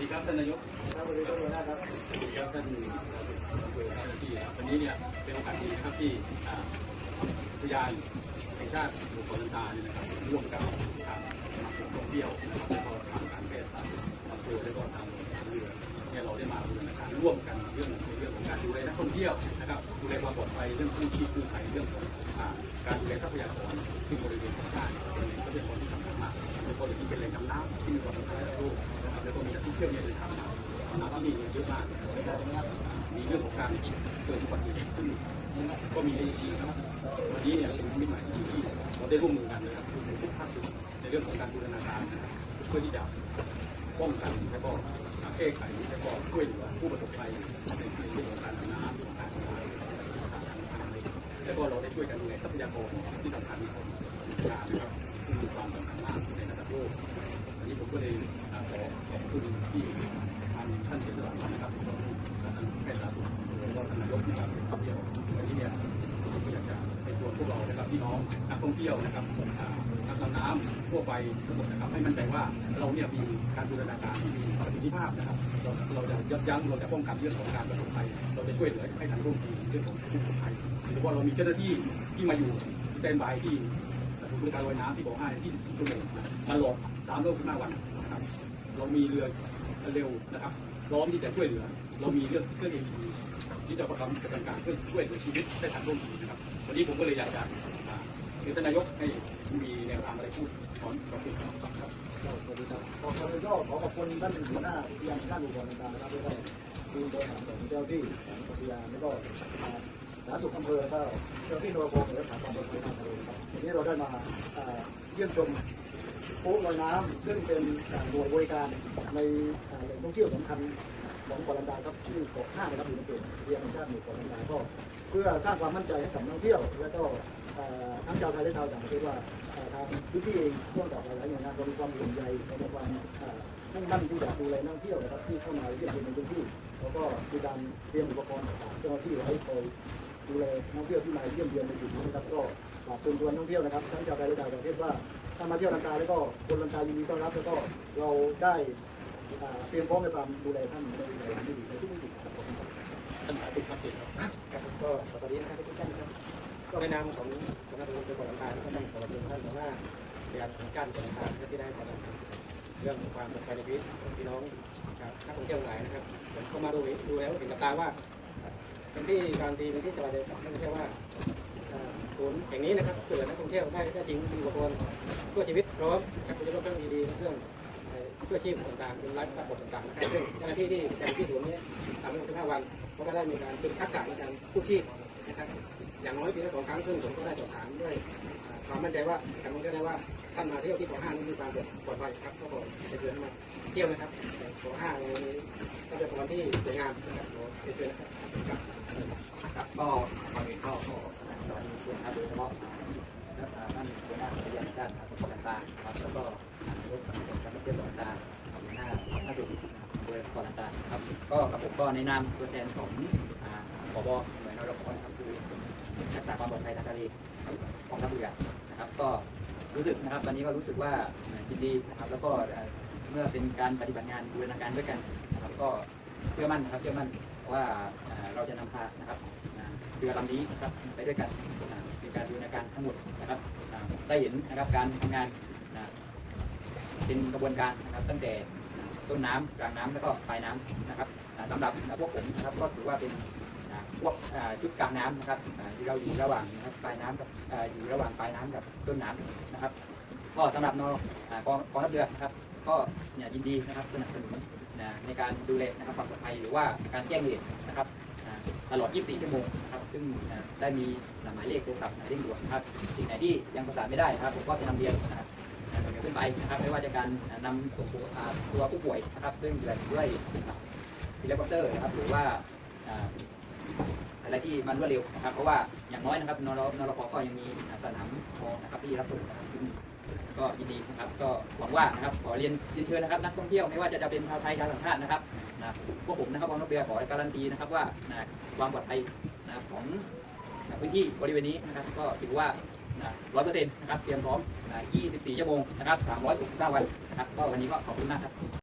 ดีครับท่านนายกครับวันนี้ก็หัวหน้าครับสวัสดีครับท่านอำเภอท่านที่วันนี้เนี่ยเป็นโอกาสดีนะครับที่อ่าพยานแห่งชาติบุคคลต่าเนี่ยนะครับร่วมกับทางมาคมท่องเที่ยวนะครับแล้วก็ทางการแพทย์ทางอำเภอแล้วก็ทางทางเรือเนี่ยเราได้มาบูรณาการร่วมกันเรื่องในเรื่อง ท่องเที่ยวนะครับดูแลความปลอดภัยเรื่องกู้ชีพกู้ภัยเรื่องของการดูแลทรัพยากรที่บริเวณของท่านเป็นแหล่งทรัพยากรที่สำคัญมากโดยเฉพาะที่เป็นแหล่งน้ำน้ำที่มีความสำคัญต่อโลกนะครับแล้วก็มีนักท่องเที่ยวเนี่ยเดินทางมาน้ำที่นี่เยอะมากมีเรื่องของการเกิดอุบัติเหตุขึ้นก็มีในจริงนะครับวันนี้เนี่ยเป็นมิตรหมายที่ที่เราได้ร่วมมือกันนะครับทุกภาคส่วนในเรื่องของการบูรณาการเพื่อที่จะป้องกันและก็แก้ไขและก็ช่วยเหลือผู้ประสบภัยในเรื่องของการดำน้ำเรื่องของการทำงานการทำงาน แล้วก็เราได้ช่วยกันดูแลทรัพยากรที่สำคัญของการนะครับมีความสำคัญมากในระดับโลกวันนี้ผมก็เลยขอขอบคุณที่ทางท่านเจ้าหน้าที่นะครับท่านแพทย์สาธารณสุขแล้วก็ท่านนายกนะครับเดียววันนี้เนี่ยผมอยากจะให้ตัวพวกเรานะครับพี่น้องนักท่องเที่ยวนะครับอ่านักดำน้ำทั่วไปทั้งหมดนะครับให้มั่นใจว่าเราเนี่ยมีการบูรณาการที่มี ทธิภาพนะครับ เราเราจะยับยั้งเราจะป้องกันเรื่องของการประสบภัย เราจะช่วยเหลือให้ทันท่วงทีเรื่องของผู้ประสบภัยโดยเฉพาะเรามีเจ้าหน้าที่ที่มาอยู่สแตนบายที่ศูนย์บริการลอยน้ำที่บอกให้ที่24ชั่วโมงนะตลอด365วันนะครับเรามีเรือเร็วนะครับพร้อมที่จะช่วยเหลือ เรามีเรื่องเครื่อง AED ที่จะประกอบกระบการเพื่อช่วยเหลือชีวิตได้ทันท่วงทีนะครับวันนี้ผมก็เลยอยากจะ อ่าเรียนท่านนายกให้มีแนวทางอะไรพูดสอนสอนคุณครับครับสวัสดีครับขอบคุณก็ขอขอบคุณท่านหัวหน้าอุทยานด้านอุทยานต่างๆนะครับแล้วก็ทีมบริหารของเจ้าที่ของอุทยานแล้วก็สาธารณสุขอำเภอแล้วก็เจ้าที่โนโพงและสถาบันบริหารทางทะเลครับวันนี้เราได้มาเยี่ยมชมโป๊ะลอยน้ำซึ่งเป็นการหน่วยบริการในแหล่งท่องเที่ยวสำคัญของเกาะลันดาครับชื่อเกาะห้านะครับอยู่ในเขตอุทยานแห่งชาติหมู่เกาะลันดาก็เพื่อสร้างความมั่นใจให้กับนักท่องเที่ยว และก็ ทั้งชาวไทยและชาวต่างประเทศว่าเอ่อทางพื้นที่เองร่วมกับหลายหน่วยงานเรามีความห่วงใยและความเอ่อมุ่งมั่นที่จะดูแลนักท่งเที่ยวนะครับที่เข้ามาเยี่ยมชมในพื้นที่แล้วก็มีการเตรียมอุปกรณ์ต่างๆเจ้าหน้าที่ไว้คอยดูแลนักเที่ยวที่มาเยี่ยมเยือนในจุดนี้นะครับก็ฝากเชิญชวนนักเที่ยวนะครับทั้งชาวไทยและชาวต่างประเทศว่าถ้ามาเที่ยวลังกาแล้วก็คนลังกายินดีต้อนรับแล้วก็เราได้เตรียมพร้อมในการดูแลท่านในหลายๆมิติในทุกมิติครับขอบคุณครับท่านสาธุครับเชิญครับครับก็สวัสดีนะครับทุกท่านครับ ในนามของคณะกรรมการก่อนทางก็ต้องขอบคุณท่านหัวหน้าในการของการก่อนทางที่ได้ก่อนทางเรื่องความปลอดภัยในชีวิตของพี่น้องครับนักท่องเที่ยวหลายนะครับผมเข้ามาดูดูแล้วเห็นกับตาว่าเป็นที่การดีเป็นที่สบายใจของนักท่องเที่ยวว่าศูนย์แห่งนี้นะครับเกิดนักท่องเที่ยวได้ได้จริงมีอุปกรณ์ช่วยชีวิตพร้อมครับโดยเฉพาะเครื่องดีๆเครื่องเอ่อช่วยชีพต่างๆเป็นไลฟ์ซัพพอร์ตต่างๆนะครับซึ่งเจ้าหน้าที่ที่ประจำที่ศูนย์นี้ทำให้ถึง5วันเขาก็ได้มีการฝึกทักษะในการกู้ชีพ นะครับอย่างน้อยปีละสองครั้งซึ่งผมก็ได้สอบถามด้วยความมั่นใจว่าการท่องเที่ยวได้ว่าท่านมาเที่ยวที่เกาะห้างนี่มีความปลอดภัยครับก็ขอกจะเชิญมาเที่ยวนะครับเกาะห้างในทรัพยากรที่สวยงามนะครับเชิญนะครับครับก็ก่อนอื่นก็ขอสวัสดีทุกท่านโดยเฉพาะท่านหัวหน้าวิทยาการครับคนต่างๆครับแล้วก็นายกสมาคมการเที่ยวต่างๆหัวหน้าดุโดยก่อนต่างๆครับก็กับผมก็ในนามตัวแทนของอ่าผบหน่วยนรพครับ คือรักษาควาลอดภัยทางทะเลของทัพเรือนะครับ ก็รู้สึกนะครับวันนี้ก็รู้สึกว่ายินดีนะครับ แล้วก็เมื่อเป็นการปฏิบัติงานบูรณาการด้วยกันนะครับก็เชื่อมั่นนะครับเชื่อมั่นว่าเราจะนำพานะครับเรือลำนี้นะครับไปด้วยกันในการดูในการทั้งหมดนะครับได้เห็นนะครับการทำงานเป็นกระบวนการนะครับตั้งแต่ต้นน้ำกลางน้ำแล้วก็ปลายน้ำนะครับอ่าสำหรับพวกผมนะครับก็ถือว่าเป็น พวกชุดกลางน้ำนะครับที่เราอยู่ระหว่างนะครับปลายน้ำกับอยู่ระหว่างปลายน้ำกับต้นน้ำนะครับ ก็สำหรับนอ่ากองกองทัพเรือนะครับ ก็เนี่ยยินดีนะครับสนับสนุนในการดูแลนะครับความปลอดภัยหรือว่าการแจ้งเหตุนะครับตลอด 24 ชั่วโมงนะครับ ซึ่งได้มีหมายเลขโทรศัพท์เร่งด่วนนะครับ สิ่งไหนที่ยังประสานไม่ได้นะครับ ผมก็จะนำเรียนนะครับขึ้นไปนะครับ ไม่ว่าจะการนำส่งตัวผู้ป่วยนะครับด้วยเรือด้วยเฮลิคอปเตอร์นะครับ หรือว่า อะไรที่มันรวดเร็วนะครับ เพราะว่าอย่างน้อยนะครับนรนรพก็ยังมีสนามทองนะครับที่รับส่งนะครับก็ยินดีนะครับ ก็หวังว่านะครับขอเรียนเรียนเชิญนะครับ นักท่องเที่ยวไม่ว่าจะจะเป็นชาวไทยชาวต่างชาตินะครับนะพวกผมนะครับกองทัพเรือขอการันตีนะครับว่านะความปลอดภัยนะของพื้นที่บริเวณนี้นะครับ ก็ถือว่าร้อยเปอร์เซ็นต์นะครับ เตรียมพร้อม 24 ชั่วโมงนะครับ 365 วันนะครับ ก็วันนี้ก็ขอบคุณมากครับ